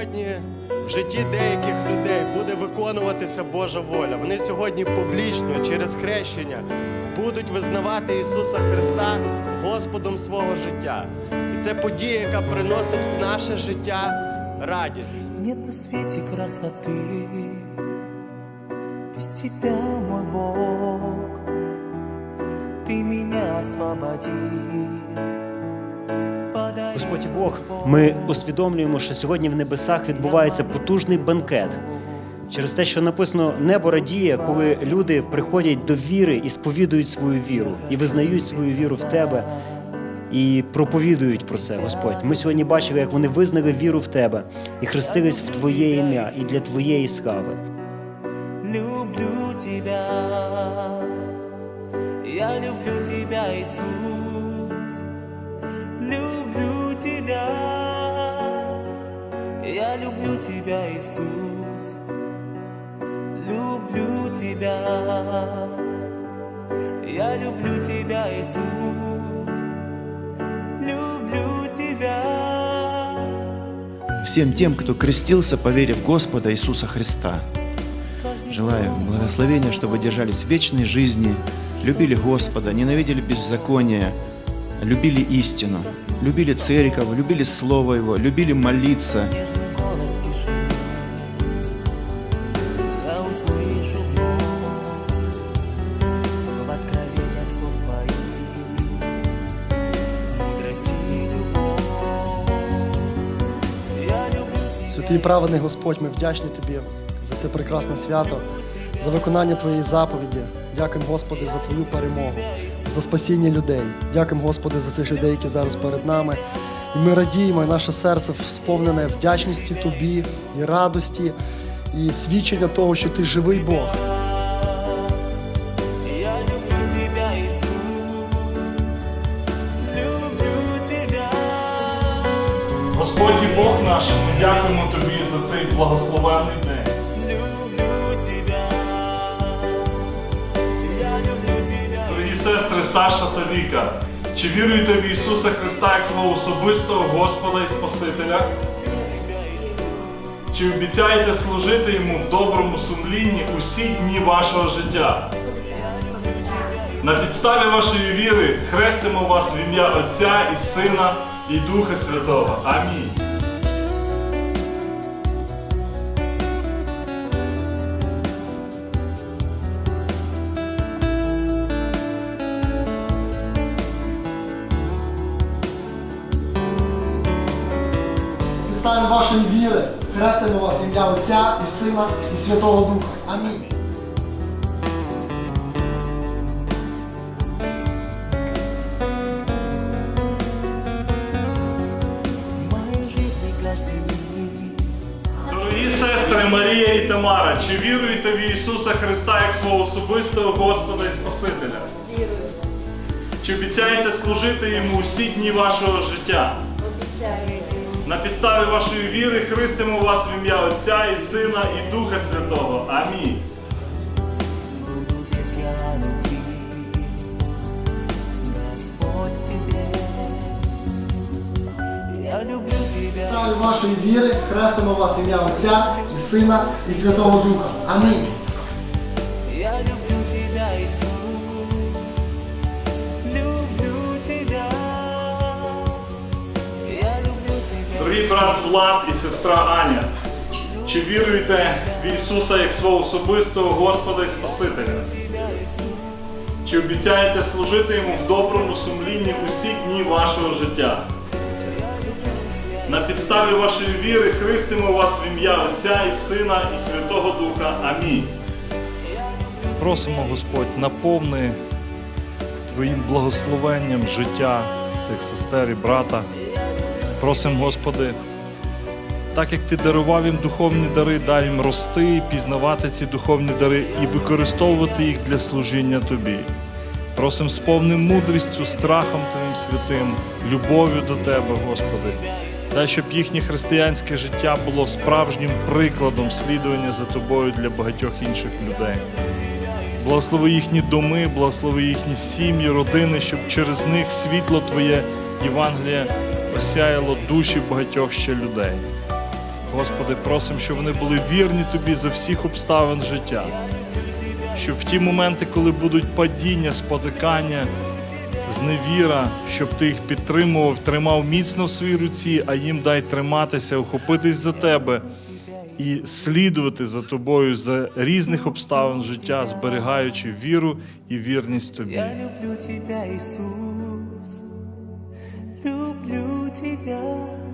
сьогодні в житті деяких людей буде виконуватися Божа воля. Вони сьогодні публічно через хрещення будуть визнавати Ісуса Христа Господом свого життя. І це подія, яка приносить в наше життя радість. Нет на свете красоты Без тебя, мой Бог Ты меня освободи Господь Бог, ми усвідомлюємо, що сьогодні в небесах відбувається потужний бенкет. Через те, що написано небо радіє, коли люди приходять до віри і сповідують свою віру, і визнають свою віру в тебе, і проповідують про це, Господь. Ми сьогодні бачили, як вони визнали віру в тебе і хрестились в Твоє ім'я і для Твоєї слави. Люблю тебя Я люблю тебя, Иисус тебя, Иисус Люблю тебя Я люблю тебя, Иисус Люблю тебя всем тем, кто крестился, поверив Господа Иисуса Христа. Желаю благословения, чтобы держались вечной жизни, любили Господа, ненавидели беззаконие, любили истину, любили церковь, любили Слово Его, любили молиться. І праведний Господь, ми вдячні Тобі за це прекрасне свято, за виконання Твоєї заповіді. Дякуємо, Господи, за Твою перемогу, за спасіння людей. Дякуємо, Господи, за цих людей, які зараз перед нами. І ми радіємо, і наше серце сповнене вдячності Тобі і радості, і свідчення того, що Ти живий Бог. Господь Бог наш, ми дякуємо Тобі за цей благословенний день. Дорогі сестри Саша та Віка, чи віруєте в Ісуса Христа як свого особистого Господа і Спасителя? Чи обіцяєте служити Йому в доброму сумлінні усі дні вашого життя? На підставі вашої віри хрестимо вас в ім'я Отця і Сина і Духа Святого. Амінь. Підставимо вашої віри, хрестимо вас ім'я Отця і Сина і Святого Духа. Амінь. Марія і Тамара, чи віруєте в Ісуса Христа як свого особистого Господа і Спасителя? Вірую. Чи обіцяєте служити Йому усі дні вашого життя? На підставі вашої віри хрестимо вас в ім'я Отця і Сина і Духа Святого. Амінь. Тебя, вашої віри, хрестимо вас ім'я Отця і Сина і Святого Духа. Амінь. я люблю тебя, Иисус. Люблю тебя, я люблю тебя. Дорогі брат Влад і сестра Аня, чи віруєте в Ісуса як свого особистого Господа і Спасителя? Чи обіцяєте служити Йому в доброму сумлінні усі дні вашого життя? На підставі вашої віри хрестимо вас в ім'я Отця і Сина і Святого Духа. Амінь. Просимо, Господь, наповни Твоїм благословенням життя цих сестер і брата. Просимо, Господи, так як Ти дарував їм духовні дари, дай їм рости, пізнавати ці духовні дари і використовувати їх для служіння Тобі. Просимо сповни мудрістю, страхом Твоїм святим, любов'ю до Тебе, Господи. Дай, щоб їхнє християнське життя було справжнім прикладом слідування за Тобою для багатьох інших людей. Благослови їхні доми, благослови їхні сім'ї, родини, щоб через них світло Твоє Євангеліє осяяло душі багатьох ще людей. Господи, просимо, щоб вони були вірні Тобі за всіх обставин життя. Щоб в ті моменти, коли будуть падіння, спотикання, зневіра, щоб ти їх підтримував, тримав міцно в своїй руці, а їм дай триматися, охопитись за тебе і слідувати за тобою за різних обставин життя, зберігаючи віру і вірність тобі. Я люблю тебе, Ісус, люблю тебя.